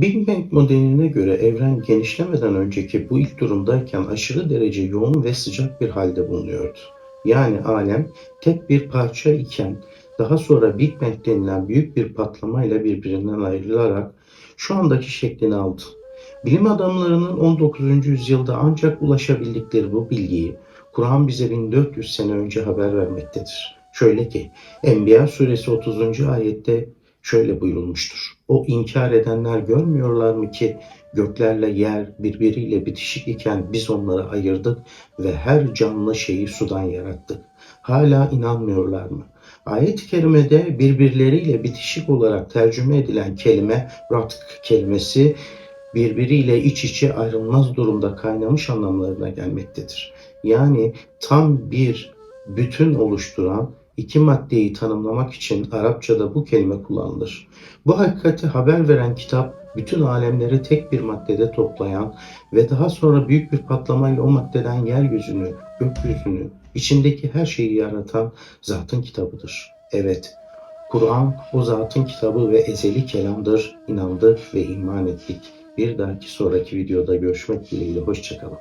Big Bang modeline göre evren genişlemeden önceki bu ilk durumdayken aşırı derece yoğun ve sıcak bir halde bulunuyordu. Yani alem tek bir parça iken daha sonra Big Bang denilen büyük bir patlamayla birbirinden ayrılarak şu andaki şeklini aldı. Bilim adamlarının 19. yüzyılda ancak ulaşabildikleri bu bilgiyi Kur'an bize 1400 sene önce haber vermektedir. Şöyle ki Enbiya suresi 30. ayette şöyle buyurulmuştur. O inkar edenler görmüyorlar mı ki göklerle yer birbiriyle bitişik iken biz onları ayırdık ve her canlı şeyi sudan yarattık. Hala inanmıyorlar mı? Ayet-i kerimede birbirleriyle bitişik olarak tercüme edilen kelime ratk kelimesi birbiriyle iç içe ayrılmaz durumda kaynamış anlamlarına gelmektedir. Yani tam bir bütün oluşturan iki maddeyi tanımlamak için Arapçada bu kelime kullanılır. Bu hakikati haber veren kitap bütün alemleri tek bir maddede toplayan ve daha sonra büyük bir patlamayla o maddeden yeryüzünü, gökyüzünü, içindeki her şeyi yaratan zatın kitabıdır. Evet, Kur'an o zatın kitabı ve ezeli kelamdır. İnandık ve iman ettik. Bir dahaki sonraki videoda görüşmek dileğiyle. Hoşçakalın.